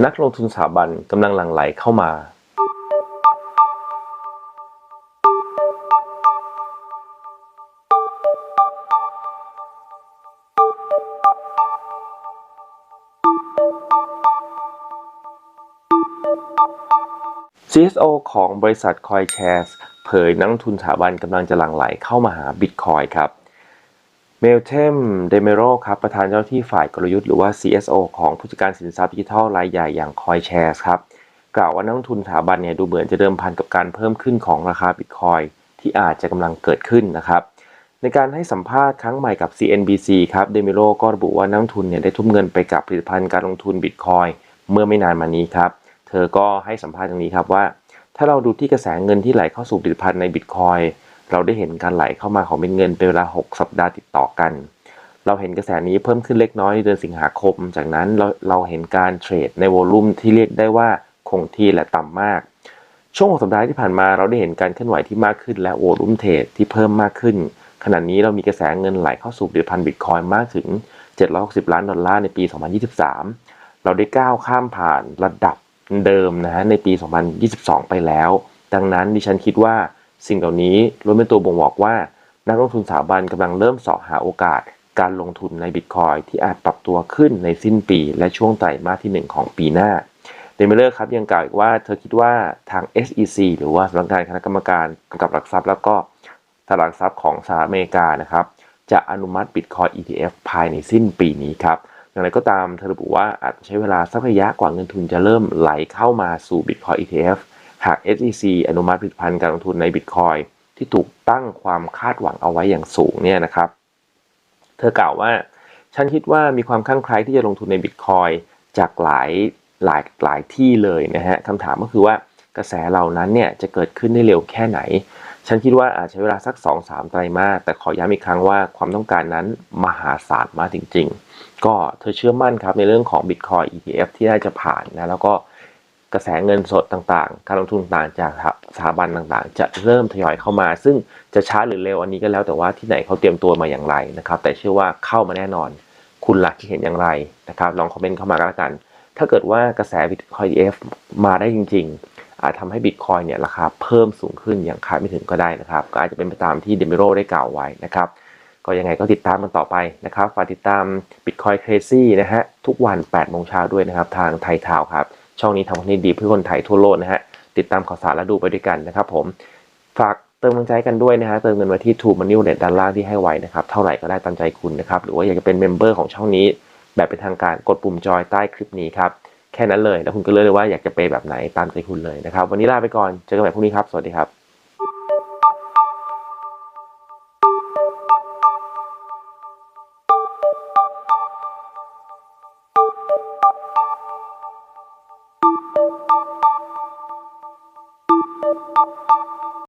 นักลงทุนสถาบันกำลังหลั่งไหลเข้ามา CSO ของบริษัท CoinShares เผยนักลงทุนสถาบันกำลังจะหลั่งไหลเข้ามาหา Bitcoin ครับ เมลเทมเดเมโรครับประธานเจ้าที่ฝ่ายกลยุทธ์หรือว่า CSO ของผู้จัดการสินทรัพย์ดิจิทัลรายใหญ่อย่าง CoinShares ครับกล่าวว่านักลงทุนสถาบันเนี่ยดูเหมือนจะเดิมพันกับการเพิ่มขึ้นของราคา Bitcoin ที่อาจจะกำลังเกิดขึ้นนะครับในการให้สัมภาษณ์ครั้งใหม่กับ CNBC ครับเดเมโรก็ระบุว่านักลงทุนเนี่ยได้ทุ่มเงินไปกับผลิตภัณฑ์การลงทุน Bitcoin เมื่อไม่นานมานี้ครับเธอก็ให้สัมภาษณ์ตรงนี้ครับว่า ถ้าเราดูที่กระแสเงินที่ไหลเข้าสู่ผลิตภัณฑ์ใน Bitcoin เราได้เห็นการไหลเข้ามาของเม็ดเงินเป็นเวลา 6 สัปดาห์ติดต่อกัน เราเห็นกระแสนี้เพิ่มขึ้นเล็กน้อยในเดือนสิงหาคม จากนั้นเราเราเห็นการเทรดในโวลุ่มที่เรียกได้ว่าคงที่และต่ำมาก ช่วง6สัปดาห์ที่ผ่านมาเราได้เห็นการเคลื่อนไหวที่มากขึ้น และโวลุ่มเทรดที่เพิ่มมากขึ้น ขณะนี้เรามีกระแสเงินไหลเข้าสู่ผลิตภัณฑ์ Bitcoin มากถึง 760 ล้านดอลลาร์ในปี 2023 เราได้ก้าวข้ามผ่านระดับเดิมนะฮะในปี 2022 ไปแล้ว ดังนั้นดิฉันคิดว่า สิ่งเหล่านี้ล้วนเป็นตัวบ่งบอกว่านักลงทุนสถาบันกำลังเริ่มเสาะหาโอกาส การลงทุนในบิตคอยที่อาจปรับตัวขึ้นในสิ้นปี และช่วงไตรมาสที่ 1 ของปีหน้าเดมิเลอร์ครับยังกล่าวอีกว่าเธอคิดว่าทาง SEC หรือว่าสำนักงานคณะกรรมการกำกับหลักทรัพย์ แล้วก็ตลาดหลักทรัพย์ของสหรัฐอเมริกานะครับจะอนุมัติ Bitcoin ETF ภายในสิ้นปีนี้ครับอย่างไรก็ตามเธอระบุว่าอาจใช้เวลาสักระยะกว่าเงินทุนจะเริ่มไหลเข้ามาสู่ Bitcoin ETF หาก SEC อนุมัติผลิตภัณฑ์การลงทุนใน Bitcoin ที่ถูกตั้งความคาดหวังเอาไว้อย่างสูงเนี่ยนะครับ เธอกล่าวว่า ฉันคิดว่ามีความคลั่งไคล้ที่จะลงทุนใน Bitcoin จากหลายหลายหลายที่เลยนะฮะคำถามก็คือว่ากระแสเหล่านั้นเนี่ยจะเกิดขึ้นได้เร็วแค่ไหน ฉันคิดว่าอาจใช้เวลาสัก 2-3 ไตรมาส แต่ขอย้ำอีกครั้งว่าความต้องการนั้นมหาศาลมากจริง ๆ ก็เธอเชื่อมั่นครับในเรื่องของ Bitcoin ETF ที่น่าจะผ่านนะแล้วก็ กระแสเงินสดต่างๆ การลงทุนต่างจากสถาบันต่างๆ จะเริ่มทยอยเข้ามา ซึ่งจะช้าหรือเร็วอันนี้ก็แล้วแต่ว่าที่ไหนเขาเตรียมตัวมาอย่างไรนะครับ แต่เชื่อว่าเข้ามาแน่นอน คุณหลักคิดเห็นอย่างไรนะครับ ลองคอมเมนต์เข้ามาก็แล้วกัน ถ้าเกิดว่ากระแส Bitcoin ETF มาได้จริง ๆ อาจทำให้ Bitcoin เนี่ยราคาเพิ่มสูงขึ้นอย่างคาดไม่ถึงก็ได้นะครับ ก็อาจจะเป็นไปตามที่เดมิโรได้กล่าวไว้นะครับ ก็ยังไงก็ติดตามกันต่อไปนะครับ ฝากติดตาม Bitcoin Crazy นะฮะทุกวัน8โมงเช้าด้วยนะครับทางไทยทาวครับ ช่องนี้ทำคอนเทนต์ดีเพื่อคนไทยทั่วโลกนะฮะ ติดตามข่าวสารและดูไปด้วยกันนะครับผม ฝากเติมกำลังใจกันด้วยนะฮะ เติมเงินมาที่ทูมันนิวเลตด้านล่างที่ให้ไว้นะครับ เท่าไหร่ก็ได้ตามใจคุณนะครับ หรือว่าอยากจะเป็นเมมเบอร์ของช่องนี้ แบบเป็นทางการกดปุ่มจอยใต้คลิปนี้ครับ แค่นั้นเลย แล้วคุณก็เลือกเลยว่าอยากจะเปย์แบบไหนตามใจคุณเลยนะครับ วันนี้ลาไปก่อน เจอกันใหม่พรุ่งนี้ครับ สวัสดีครับ